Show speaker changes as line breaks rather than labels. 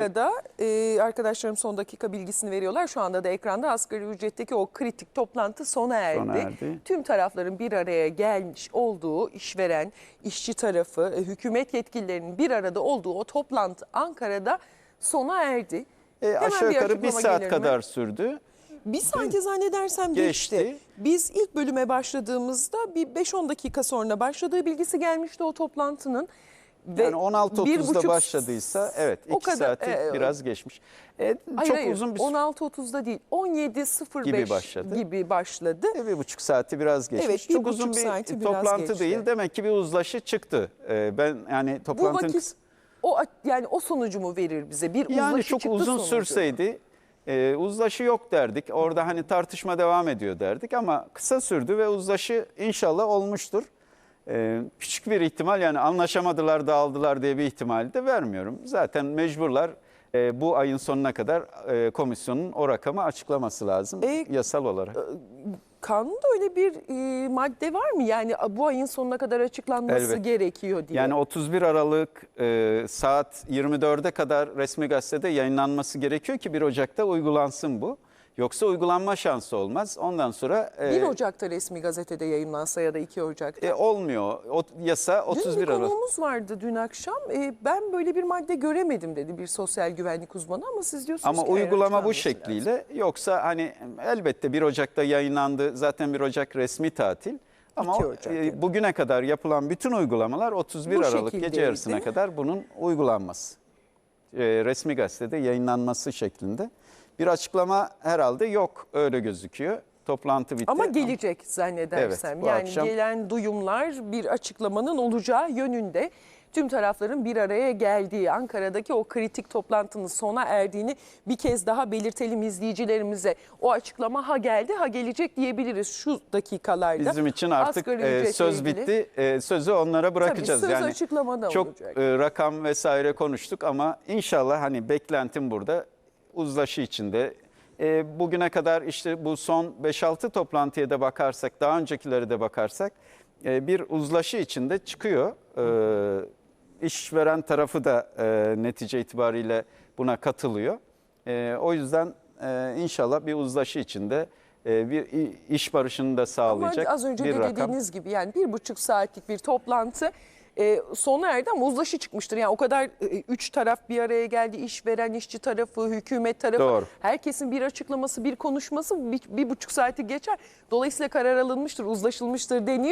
Arada e, arkadaşlarım son dakika bilgisini veriyorlar. Şu anda da ekranda asgari ücretteki o kritik toplantı sona erdi.
Sona erdi.
Tüm tarafların bir araya gelmiş olduğu işveren, işçi tarafı, e, hükümet yetkililerinin bir arada olduğu o toplantı Ankara'da sona erdi.
E,
Hemen
aşağı yukarı bir saat
mi?
kadar sürdü.
Bir sanki zannedersem geçti.
Geçti.
Biz ilk bölüme başladığımızda bir 5-10 dakika sonra başladığı bilgisi gelmişti o toplantının. Ve
Yani
bir
16.30'da
buçuk
başladıysa evet
o
2
kadar,
saati
e,
biraz geçmiş. E,
Hayır,
çok
hayır,
uzun bir
16.30'da değil 17.05
Gibi başladı.
gibi başladı.
E, bir buçuk saati biraz geçmiş.
Evet, bir
çok uzun bir toplantı
geçti.
değil. Demek ki bir uzlaşı çıktı. E, ben yani
Bu
toplantının
vakit o yani o sonucu mu verir bize? Bir
yani
uzlaşı
çok
çıktı
uzun
sonucu.
sürseydi e, uzlaşı yok derdik. Orada hani tartışma devam ediyor derdik ama kısa sürdü ve uzlaşı inşallah olmuştur. E, küçük bir ihtimal yani anlaşamadılar dağıldılar diye bir ihtimal de vermiyorum. Zaten mecburlar e, bu ayın sonuna kadar e, komisyonun o rakamı açıklaması lazım
E,
yasal olarak.
Kanunda öyle bir e, madde var mı? Yani bu ayın sonuna kadar açıklanması
Elbet.
gerekiyor diye.
Yani 31 Aralık e, saat 24'e kadar resmi gazetede yayınlanması gerekiyor ki 1 Ocak'ta uygulansın bu. Yoksa uygulanma şansı olmaz. Ondan sonra e,
1 Ocak'ta resmi gazetede yayınlansa ya da 2 Ocak'ta.
e, olmuyor. O, yasa
Dün
31
bir
Aralık.
konuğumuz vardı dün akşam. E, ben böyle bir madde göremedim dedi bir sosyal güvenlik uzmanı ama siz diyorsunuz
Ama
ki eğer
uygulama bu şekliyle yoksa hani elbette 1 Ocak'ta yayınlandı. Zaten 1 Ocak resmi tatil. Ama
2
o,
Ocak
e, bugüne kadar yapılan bütün uygulamalar 31
Bu
Aralık gece yarısına kadar bunun uygulanması. E, resmi gazetede yayınlanması şeklinde. Bir açıklama herhalde yok öyle gözüküyor. Toplantı bitti.
Ama gelecek zannedersem.
Evet,
yani
akşam-
gelen duyumlar bir açıklamanın olacağı yönünde. Tüm tarafların bir araya geldiği Ankara'daki o kritik toplantının sona erdiğini bir kez daha belirtelim izleyicilerimize. O açıklama ha geldi ha gelecek diyebiliriz şu dakikalarda.
Bizim için artık e, söz
ilgili.
bitti. E, sözü onlara bırakacağız.
söz
yani
açıklamada
çok
olacak.
e, rakam vesaire konuştuk ama inşallah hani beklentim burada uzlaşı içinde. E, bugüne kadar işte bu son 5-6 toplantıya da bakarsak, daha öncekilere de bakarsak e, bir uzlaşı içinde çıkıyor. E, işveren tarafı da e, netice itibariyle buna katılıyor. E, o yüzden e, inşallah bir uzlaşı içinde e, bir iş barışını da
Ama
sağlayacak
az önce
bir
de
rakam.
dediğiniz gibi yani bir buçuk saatlik bir toplantı e, sona erdi ama uzlaşı çıkmıştır. Yani o kadar e, üç taraf bir araya geldi. işveren, işçi tarafı, hükümet tarafı.
Doğru.
Herkesin bir açıklaması, bir konuşması bir, bir buçuk saati geçer. Dolayısıyla karar alınmıştır, uzlaşılmıştır deniyor.